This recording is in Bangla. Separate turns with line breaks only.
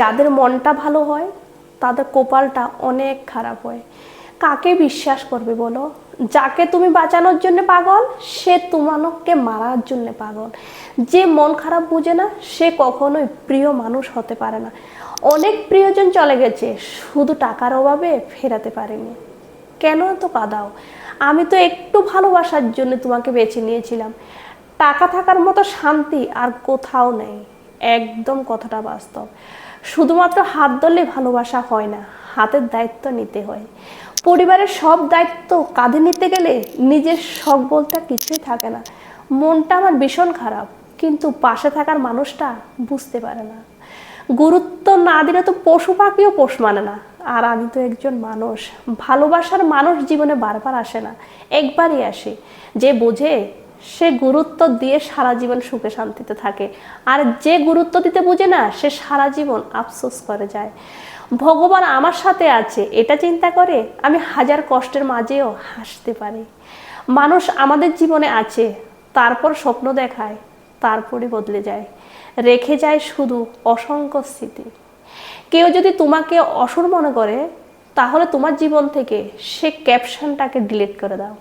যাদের মনটা ভালো হয়, তাদের কপালটা অনেক খারাপ হয়। কাকে বিশ্বাস করবে বলো? যাকে তুমি বাঁচানোর জন্য পাগল, সে তোমাকে মারার জন্য পাগল। যে মন খারাপ বুঝে না, সে কখনোই প্রিয় মানুষ হতে পারে না। অনেক প্রিয়জন চলে গেছে, শুধু টাকার অভাবে ফেরাতে পারেনি। কেন এত কাদাও? আমি তো একটু ভালোবাসার জন্য তোমাকে বেছে নিয়েছিলাম। টাকা থাকার মতো শান্তি আর কোথাও নেই। একদম কথাটা বাস্তব। শুধুমাত্র হাত ধরলে ভালোবাসা হয় না, হাতের দায়িত্ব নিতে হয়। পরিবারের সব দায়িত্ব কাঁধে নিতে গেলে নিজের শখ বলতে কিছুই থাকে না। মনটা আমার ভীষণ খারাপ, কিন্তু পাশে থাকার মানুষটা বুঝতে পারে না। গুরুত্ব না দিলে তো পশু পাখিও পোষ মানে না। আর আমি তো একজন মানুষ, ভালোবাসার মানুষ জীবনে বারবার আসে না, একবারই আসে। যে বোঝে সে গুরুত্ব দিয়ে সারা জীবন সুখে শান্তিতে থাকে। আর যে গুরুত্ব দিতে বুঝে না, সে সারা জীবন আফসোস করে যায়। ভগবান আমার সাথে আছে, এটা চিন্তা করে আমি হাজার কষ্টের মাঝেও হাসতে পারি। মানুষ আমাদের জীবনে আছে, তারপর স্বপ্ন দেখায় তারপরে বদলে যায়। রেখে যায় শুধু অসংখ্য স্মৃতি। কেউ যদি তোমাকে অসুর মনে করে, তাহলে তোমার জীবন থেকে সে ক্যাপশনটাকে ডিলিট করে দাও।